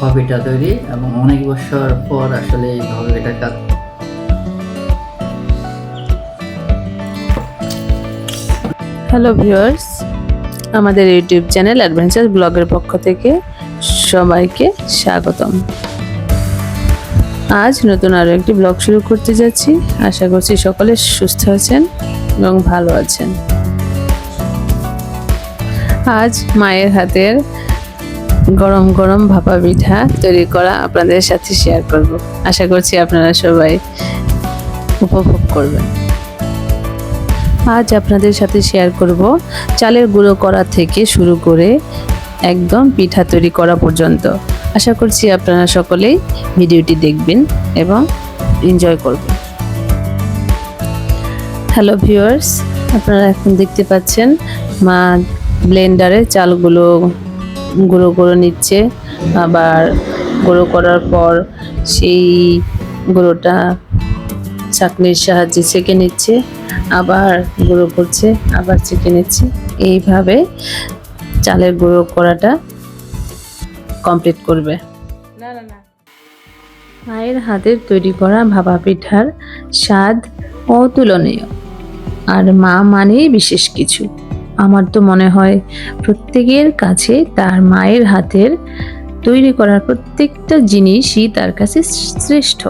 ভাপা তৈরি এবং অনেক বছর পর আসলে এই পিঠা কাজ হ্যালো ভিউয়ার্স আমাদের ইউটিউব চ্যানেল অ্যাডভেঞ্চার ব্লগের পক্ষ থেকে সবাইকে স্বাগতম। আজ নতুন আরও একটি ব্লগ শুরু করতে যাচ্ছি। আশা করছি সকলে সুস্থ আছেন এবং ভালো আছেন। আজ মায়ের হাতের গরম গরম ভাপা পিঠা তৈরি করা আপনাদের সাথে শেয়ার করব। আশা করছি আপনারা সবাই উপভোগ করবেন। আজ আপনাদের সাথে শেয়ার করব চালের গুঁড়ো করা থেকে শুরু করে একদম পিঠা তৈরি করা পর্যন্ত। আশা করছি আপনারা সকলেই ভিডিওটি দেখবেন এবং এনজয় করবেন। হ্যালো ভিউয়ার্স আপনারা এখন দেখতে পাচ্ছেন মা ব্লেন্ডারে চালগুলো গুঁড়ো করে নিচ্ছে। আবার গুঁড়ো করার পর সেই গুঁড়োটা চাকনির সাহায্যে ছেঁকে নিচ্ছে আবার গুঁড়ো করছে আবার ছেঁকে নিচ্ছে। এইভাবে চালের গুঁড়ো করাটা কমপ্লিট করবে। মায়ের হাতের তৈরি করা ভাপা পিঠার স্বাদ অতুলনীয়। আর মা মানেই বিশেষ কিছু। আমার তো মনে হয় প্রত্যেকের কাছে তার মায়ের হাতের তৈরি করার প্রত্যেকটা জিনিসই তার কাছে শ্রেষ্ঠ।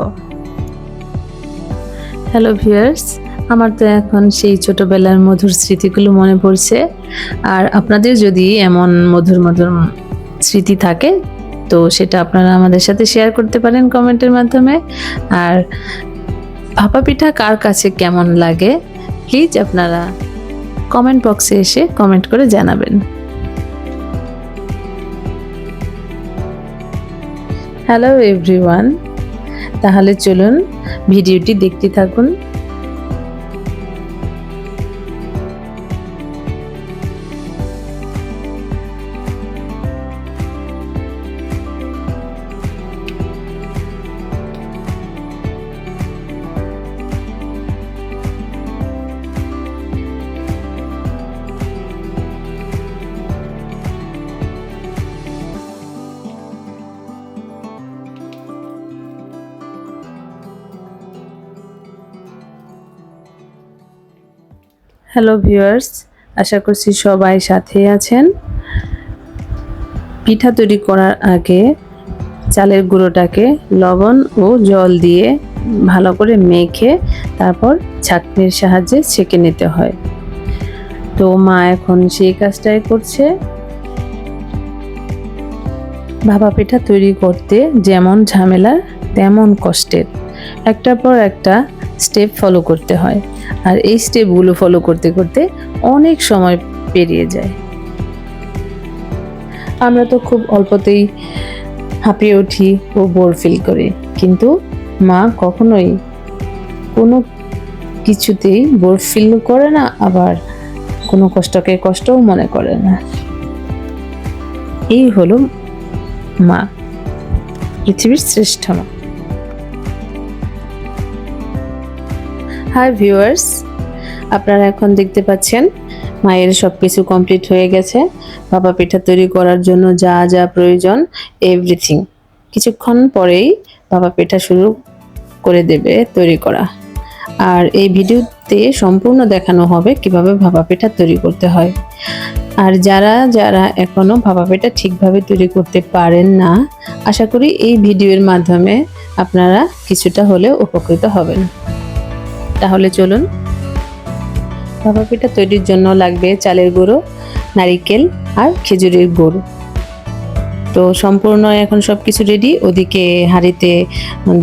হ্যালো ভিউয়ার্স আমার তো এখন সেই ছোটবেলার মধুর স্মৃতিগুলো মনে পড়ছে। আর আপনাদের যদি এমন মধুর মধুর স্মৃতি থাকে, তো সেটা আপনারা আমাদের সাথে শেয়ার করতে পারেন কমেন্টের মাধ্যমে। আর ভাপা পিঠা কার কাছে কেমন লাগে প্লিজ আপনারা কমেন্ট বক্সে এসে কমেন্ট করে জানাবেন। হ্যালো এভরিওয়ান তাহলে চলুন ভিডিওটি দেখতে থাকুন। হ্যালো ভিউয়ার্স আশা করছি সবাই সাথে আছেন। পিঠা তৈরি করার আগে চালের গুঁড়োটাকে লবণ ও জল দিয়ে ভালো করে মেখে তারপর ছাঁকনির সাহায্যে ছেঁকে নিতে হয়। তো মা এখন সেই কাজটাই করছে। ভাপা পিঠা তৈরি করতে যেমন ঝামেলা, তেমন কষ্টের। একটার পর একটা স্টেপ ফলো করতে হয়। আর এই স্টেপগুলো ফলো করতে করতে অনেক সময় পেরিয়ে যায়। আমরা তো খুব অল্পতেই হাঁপিয়ে উঠি ও বোর ফিল করি। কিন্তু মা কখনোই কোনো কিছুতেই বোর ফিল করে না, আবার কোনো কষ্টকে কষ্টও মনে করে না। এই হলো মা, পৃথিবীর শ্রেষ্ঠ মা। হাই ভিউয়ার্স, আপনারা এখন দেখতে পাচ্ছেন, মায়ের সব কিছু কমপ্লিট হয়ে গেছে। ভাপা পিঠা তৈরি করার জন্য যা যা প্রয়োজন এভরিথিং কিছুক্ষণ পরেই ভাপা পিঠা শুরু করে দেবে তৈরি করা। আর এই ভিডিওতে সম্পূর্ণ দেখানো হবে কীভাবে ভাপা পিঠা তৈরি করতে হয়। আর যারা যারা এখনও ভাপা পিঠা ঠিকভাবে তৈরি করতে পারেন না, আশা করি এই ভিডিওর মাধ্যমে আপনারা কিছুটা হলেও উপকৃত হবেন। তাহলে চলুন। ভাপা পিঠা তৈরির জন্য লাগবে চালের গুঁড়ো, নারিকেল আর খেজুরের গুড়। তো সম্পূর্ণ এখন সব কিছু রেডি ওদিকে হাঁড়িতে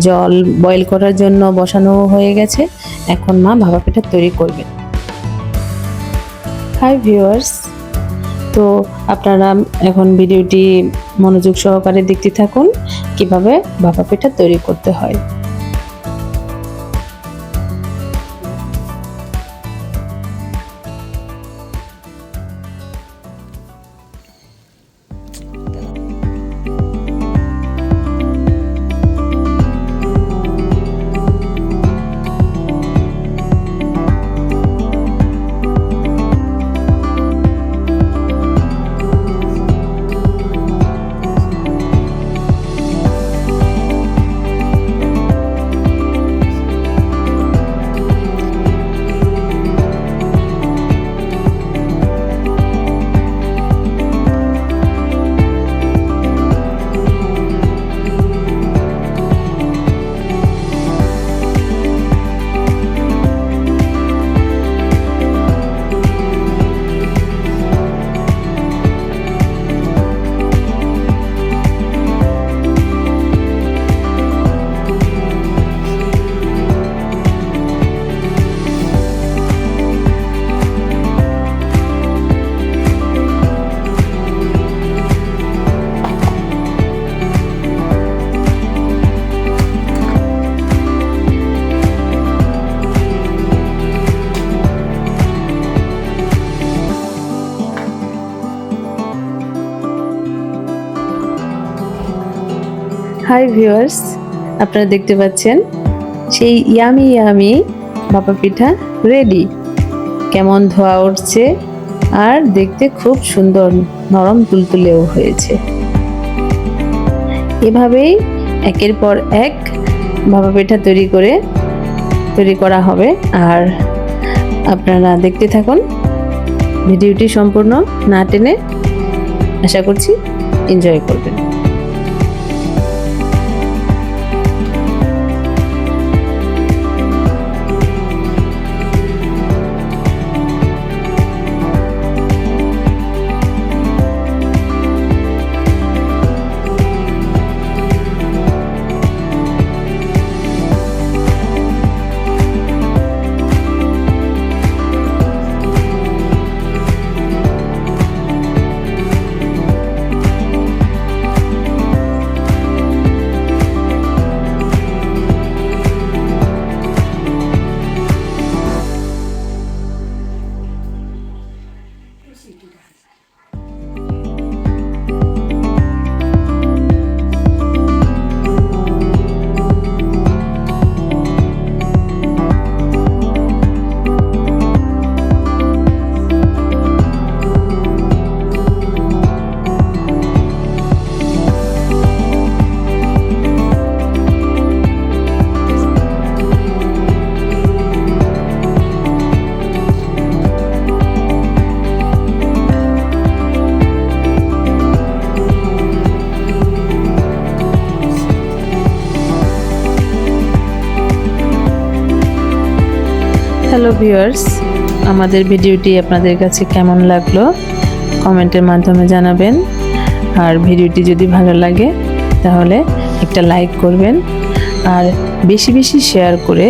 জল বয়েল করার জন্য বসানো হয়ে গেছে। এখন মা ভাপা পিঠা তৈরি করবে। হাই ভিউয়ার্স তো আপনারা এখন ভিডিওটি মনোযোগ সহকারে দেখতে থাকুন, কীভাবে ভাপা পিঠা তৈরি করতে হয়। হাই ভিউয়ার্স আপনারা দেখতে পাচ্ছেন সেই ইয়ামি ইয়ামি ভাপা পিঠা রেডি কেমন ধোয়া উঠছে আর দেখতে খুব সুন্দর, নরম তুলতুলেও হয়েছে। এভাবেই একের পর এক ভাপা পিঠা তৈরি করে তৈরি করা হবে। আর আপনারা দেখতে থাকুন, ভিডিওটি সম্পূর্ণ না টেনে আশা করছি এনজয় করবেন। হ্যালো ভিউয়ার্স আমাদের ভিডিওটি আপনাদের কাছে কেমন লাগল, কমেন্টের মাধ্যমে জানাবেন। আর ভিডিওটি যদি ভালো লাগে, তাহলে একটা লাইক করবেন। আর বেশি বেশি শেয়ার করে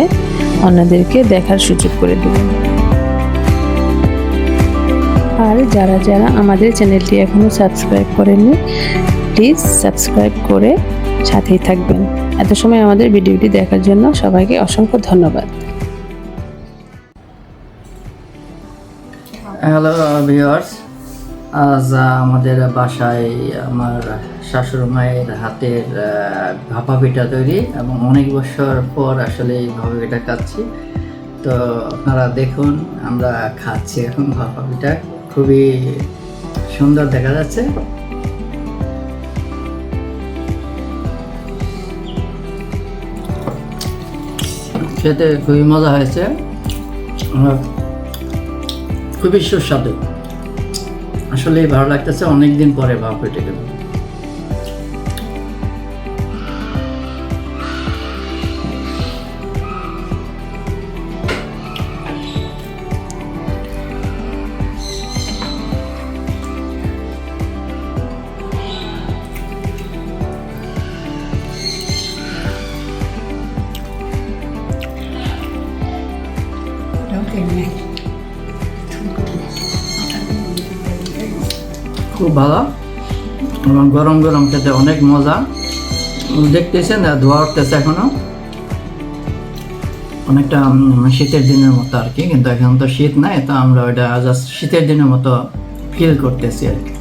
অন্যদেরকে দেখার সুযোগ করে দেবেন। আর যারা যারা আমাদের চ্যানেলটি এখনও সাবস্ক্রাইব করেননি প্লিজ সাবস্ক্রাইব করে সাথেই থাকবেন। এত সময় আমাদের ভিডিওটি দেখার জন্য সবাইকে অসংখ্য ধন্যবাদ। হ্যালো ভিউয়ার্স আজ আমাদের বাসায় আমার শাশুড়ি মায়ের হাতের ভাপা পিঠা তৈরি এবং অনেক বছর পর আসলে এই ভাপা পিঠা খাচ্ছি। তো আপনারা দেখুন, আমরা খাচ্ছি এখন ভাপা পিঠা। খুবই সুন্দর দেখা যাচ্ছে। খেতে খুবই মজা হয়েছে। খুবই সুস্বাদু। আসলে ভালো লাগতেছে অনেকদিন পরে ভাব পেটে গেল। খুব ভালো। এবং গরম গরম খেতে অনেক মজা। দেখতেছেন ধোয়া উঠতেছে এখনও। অনেকটা শীতের দিনের মতো আর কি, কিন্তু এখন তো শীত নাই, তো আমরা ওইটা জাস্ট শীতের দিনের মতো ফিল করতেছি আর কি।